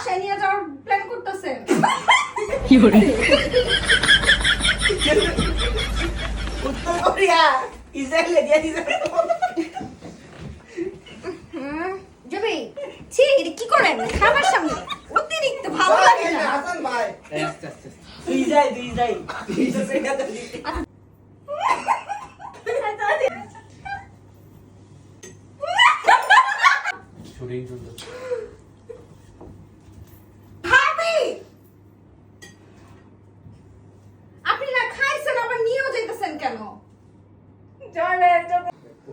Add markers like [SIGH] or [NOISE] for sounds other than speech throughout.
বাসায় নিয়ে যাওয়ার প্ল্যান করতেছেন কি করে উত্তর কোরিয়া ইসরায়েলে দিয়ে দিছে। জবি ছি এটা কি করেন? খাবার সামনে। অতিরিক্ত ভালো লাগে না। হাসান ভাই। ইসরায়েল ইসরায়েল কেন?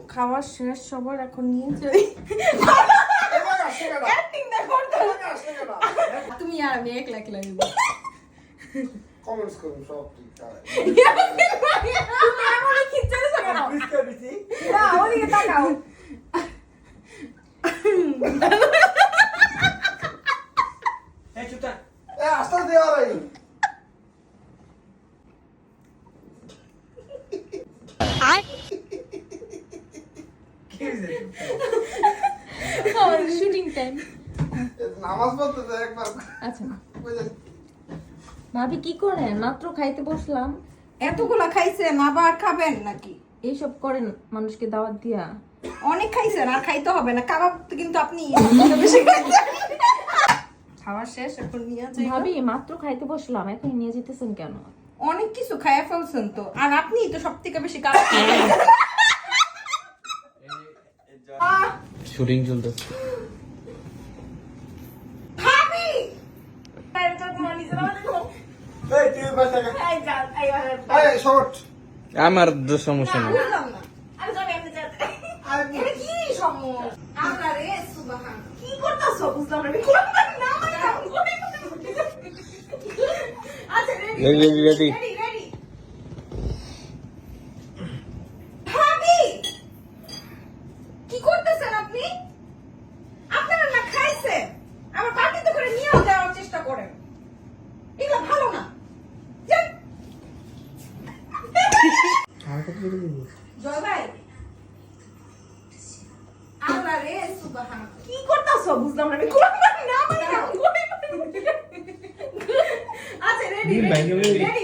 খাবার শেষ সবার এখন নিয়ে যাই। তুমি আর আমি এক লাখ লাগবে কমেন্টস করুন সব ঠিক [LAUGHS] টাইম নামাজ পড়তে তো একবার আচ্ছা ভাবি কি করেন মাত্র খাইতে বসলাম এতগুলা খাইছেন আবার খাবেন নাকি এইসব করেন মানুষকে দাওয়াত দিয়া অনেক খাইছেন আর খাইতে হবে না কাবাব কিন্তু আপনি বেশি খাওয়া শেষ এখন নিয়ে যাই ভাবি মাত্র খাইতে বসলাম এখন নিয়ে যেতেছেন কেন অনেক কিছু খাইয়া ফেলছেন তো আর আপনি তো সব থেকে বেশি কাজ শুটিং চলছে ভাবি এই তুই বাসা এই শর্ট আমার তো সমস্যা নেই বুঝলাম না এটা কি সমস্যা আল্লাহ রে সুবহান কি করতাছো বুঝলাম না আমি কোরআন না মানে কাম করে আচ্ছা ready Ready, ready, ready. Ready ready ভাবি কি করতেছেন আপনি আপনারা না খাইছেন আমার পার্টিতে করে নিয়েও যাওয়ার চেষ্টা করেন এগুলো ভালো না যান। জয় ভাই আল্লাহ রে সুবহান। কি করতাছো? বুঝলাম না আমি কোরআন না মানে আচ্ছা রেডি রেডি রেডি